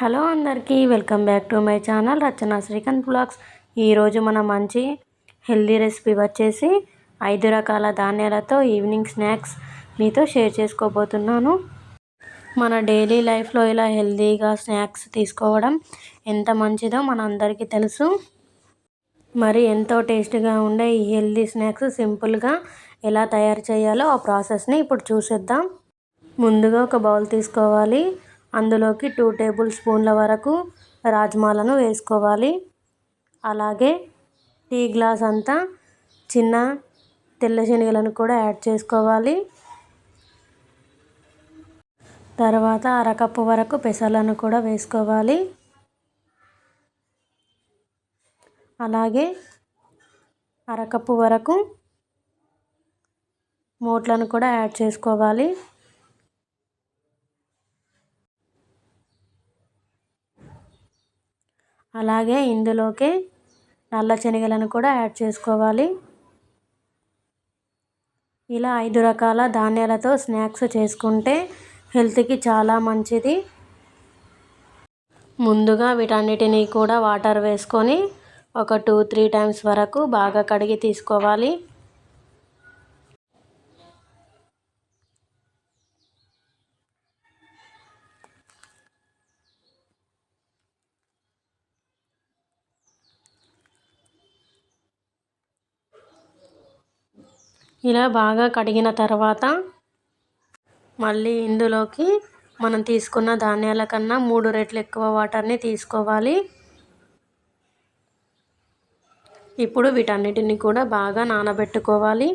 Hello అందరికీ welcome back to my channel Rachana Srikanth blogs. ఈరోజు మన మంచి హెల్దీ రెసిపీ వచ్చేసి ఐదు రకాల ధాన్యాలతో ఈవినింగ్ స్నాక్స్ మీతో షేర్ చేసుకోబోతున్నాను. మన డైలీ లైఫ్లో ఇలా హెల్దీగా స్నాక్స్ తీసుకోవడం ఎంత మంచిదో మన అందరికీ తెలుసు. మరి ఎంతో టేస్ట్గా ఉండే ఈ హెల్దీ స్నాక్స్ సింపుల్గా ఎలా తయారు చేయాలో ఆ ప్రాసెస్ని ఇప్పుడు చూసేద్దాం. ముందుగా ఒక బౌల్ తీసుకోవాలి. అందులోకి టూ టేబుల్ స్పూన్ల వరకు రాజ్మాలను వేసుకోవాలి. అలాగే టీ గ్లాస్ అంతా చిన్న తెల్ల శనగలను కూడా యాడ్ చేసుకోవాలి. తర్వాత అరకప్పు వరకు పెసలను కూడా వేసుకోవాలి. అలాగే అరకప్పు వరకు మూట్లను కూడా యాడ్ చేసుకోవాలి. అలాగే ఇందులోకి నల్ల శనగలను కూడా యాడ్ చేసుకోవాలి. ఇలా ఐదు రకాల ధాన్యాలతో స్నాక్స్ చేసుకుంటే హెల్త్కి చాలా మంచిది. ముందుగా వీటన్నిటినీ కూడా వాటర్ వేసుకొని ఒక టూ త్రీ టైమ్స్ వరకు బాగా కడిగి తీసుకోవాలి. ఇలా బాగా కడిగిన తర్వాత మళ్ళీ ఇందులోకి మనం తీసుకున్న ధాన్యాల కన్నా మూడు రెట్లు ఎక్కువ వాటర్ని తీసుకోవాలి. ఇప్పుడు వీటన్నిటిని కూడా బాగా నానబెట్టుకోవాలి.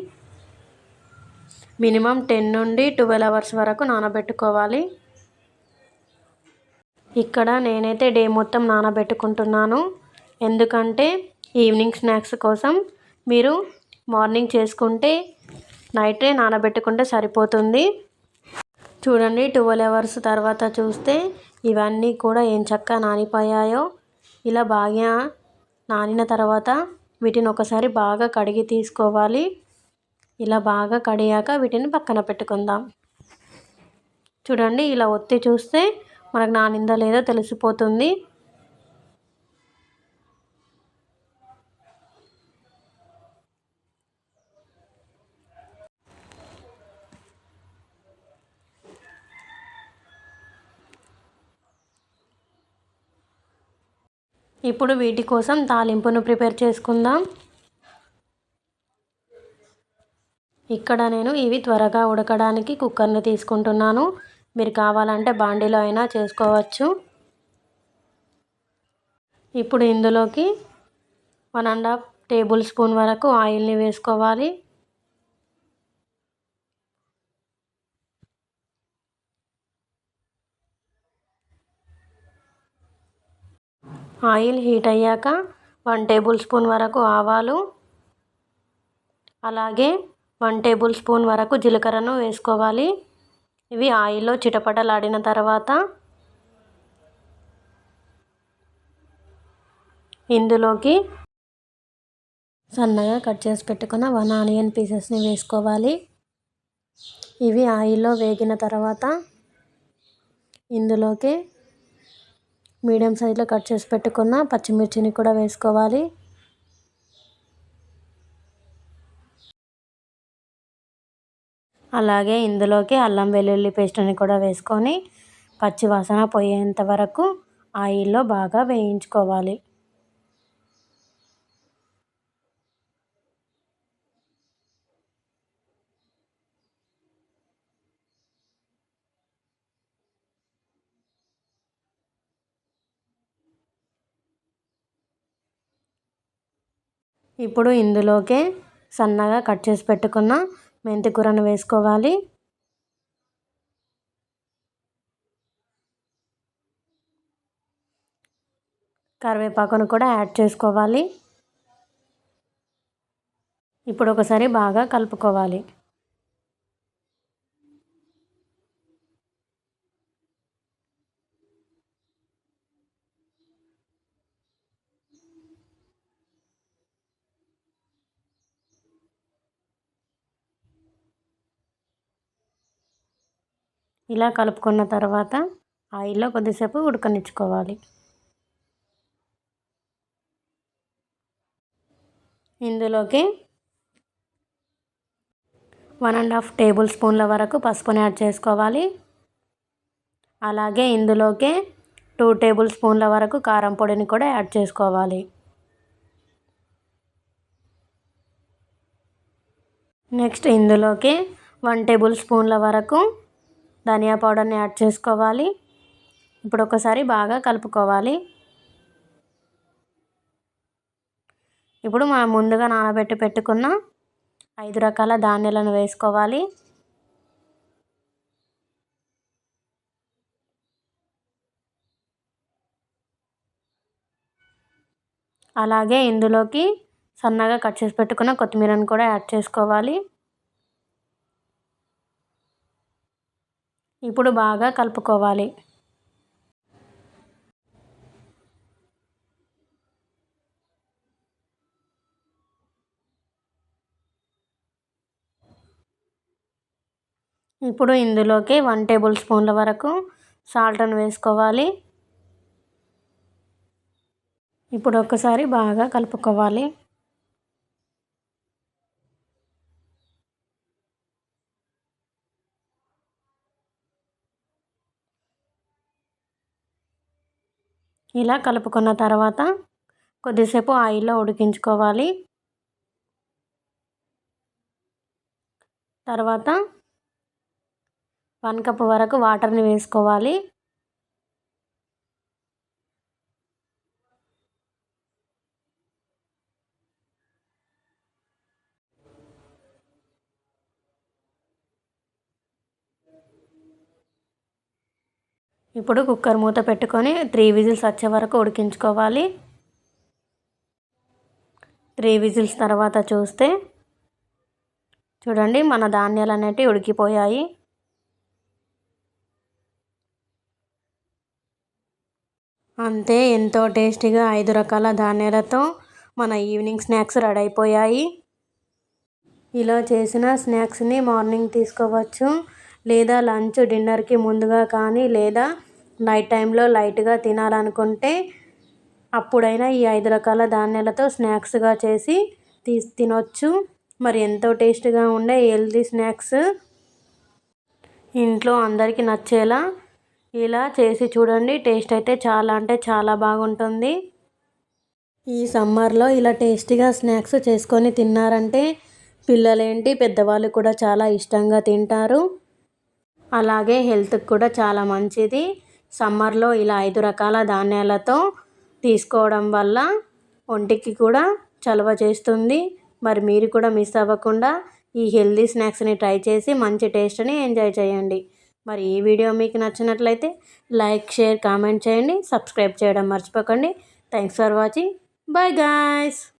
మినిమం టెన్ నుండి ట్వెల్వ్ అవర్స్ వరకు నానబెట్టుకోవాలి. ఇక్కడ నేనైతే డే మొత్తం నానబెట్టుకుంటున్నాను. ఎందుకంటే ఈవినింగ్ స్నాక్స్ కోసం మీరు మార్నింగ్ చేసుకుంటే నైటే నానబెట్టుకుంటే సరిపోతుంది. చూడండి ట్వెల్వ్ అవర్స్ తర్వాత చూస్తే ఇవన్నీ కూడా ఏం చక్కగా నానిపోయాయో. ఇలా బాగా నానిన తర్వాత వీటిని ఒకసారి బాగా కడిగి తీసుకోవాలి. ఇలా బాగా కడిగాక వీటిని పక్కన పెట్టుకుందాం. చూడండి ఇలా ఒత్తి చూస్తే మనకు నానిందా లేదో తెలిసిపోతుంది. ఇప్పుడు వీటి కోసం తాలింపును ప్రిపేర్ చేసుకుందాం. ఇక్కడ నేను ఇవి త్వరగా ఉడకడానికి కుక్కర్ని తీసుకుంటున్నాను. మీరు కావాలంటే బాండీలో అయినా చేసుకోవచ్చు. ఇప్పుడు ఇందులోకి one and half tablespoon వరకు ఆయిల్ని వేసుకోవాలి. ఆయిల్ హీట్ అయ్యాక వన్ టేబుల్ స్పూన్ వరకు ఆవాలు అలాగే వన్ టేబుల్ స్పూన్ వరకు జీలకర్రను వేసుకోవాలి. ఇవి ఆయిల్లో చిటపటలాడిన తర్వాత ఇందులోకి సన్నగా కట్ చేసి పెట్టుకున్న వన్ ఆనియన్ పీసెస్ని వేసుకోవాలి. ఇవి ఆయిల్లో వేగిన తర్వాత ఇందులోకి మీడియం సైజులో కట్ చేసి పెట్టుకున్న పచ్చిమిర్చిని కూడా వేసుకోవాలి. అలాగే ఇందులోకి అల్లం వెల్లుల్లి పేస్ట్ని కూడా వేసుకొని పచ్చివాసన పోయేంత వరకు ఆయిల్లో బాగా వేయించుకోవాలి. ఇప్పుడు ఇందులోకే సన్నగా కట్ చేసి పెట్టుకున్న మెంతి కూరను వేసుకోవాలి. కరివేపాకును కూడా యాడ్ చేసుకోవాలి. ఇప్పుడు ఒకసారి బాగా కలుపుకోవాలి. ఇలా కలుపుకున్న తర్వాత ఆయిల్లో కొద్దిసేపు ఉడకనిచ్చుకోవాలి. ఇందులోకి వన్ అండ్ హాఫ్ టేబుల్ స్పూన్ల వరకు పసుపుని యాడ్ చేసుకోవాలి. అలాగే ఇందులోకి టూ టేబుల్ స్పూన్ల వరకు కారం పొడిని కూడా యాడ్ చేసుకోవాలి. నెక్స్ట్ ఇందులోకి వన్ టేబుల్ స్పూన్ల వరకు ధనియా పౌడర్ని యాడ్ చేసుకోవాలి. ఇప్పుడు ఒకసారి బాగా కలుపుకోవాలి. ఇప్పుడు మనం ముందుగా నానబెట్టి పెట్టుకున్న ఐదు రకాల ధాన్యాలను వేసుకోవాలి. అలాగే ఇందులోకి సన్నగా కట్ చేసి పెట్టుకున్న కొత్తిమీరను కూడా యాడ్ చేసుకోవాలి. ఇప్పుడు బాగా కలుపుకోవాలి. ఇప్పుడు ఇందులోకి వన్ టేబుల్ స్పూన్ల వరకు సాల్ట్ను వేసుకోవాలి. ఇప్పుడు ఒకసారి బాగా కలుపుకోవాలి. ఇలా కలుపుకున్న తర్వాత కొద్దిసేపు ఆయిల్లో ఉడికించుకోవాలి. తర్వాత వన్ కప్ వరకు వాటర్ని వేసుకోవాలి. ఇప్పుడు కుక్కర్ మూత పెట్టుకొని త్రీ విజిల్స్ వచ్చే వరకు ఉడికించుకోవాలి. త్రీ విజిల్స్ తర్వాత చూస్తే చూడండి మన ధాన్యాలు అనేటివి ఉడికిపోయాయి. అంతే ఎంతో టేస్టీగా ఐదు రకాల ధాన్యాలతో మన ఈవినింగ్ స్నాక్స్ రెడీ అయిపోయాయి ఇలా చేసిన స్నాక్స్ని మార్నింగ్ తీసుకోవచ్చు లేదా లంచ్ డిన్నర్కి ముందుగా కానీ లేదా నైట్ టైంలో లైట్గా తినాలనుకుంటే అప్పుడైనా ఈ ఐదు రకాల ధాన్యాలతో స్నాక్స్గా చేసి తీ తినొచ్చు. మరి ఎంతో టేస్ట్గా ఉండే హెల్తీ స్నాక్స్ ఇంట్లో అందరికీ నచ్చేలా ఇలా చేసి చూడండి. టేస్ట్ అయితే చాలా అంటే చాలా బాగుంటుంది. ఈ సమ్మర్లో ఇలా టేస్టీగా స్నాక్స్ చేసుకొని తిన్నారంటే పిల్లలేంటి పెద్దవాళ్ళు కూడా చాలా ఇష్టంగా తింటారు. అలాగే హెల్త్కి కూడా చాలా మంచిది. సమ్మర్లో ఇలా ఐదు రకాల ధాన్యాలతో తీసుకోవడం వల్ల ఒంటికి కూడా చలవ చేస్తుంది. మరి మీరు కూడా మిస్ అవ్వకుండా ఈ హెల్దీ స్నాక్స్ని ట్రై చేసి మంచి టేస్ట్ని ఎంజాయ్ చేయండి. మరి ఈ వీడియో మీకు నచ్చినట్లయితే లైక్ షేర్ కామెంట్ చేయండి. సబ్స్క్రైబ్ చేయడం మర్చిపోకండి. Thanks for watching. Bye guys.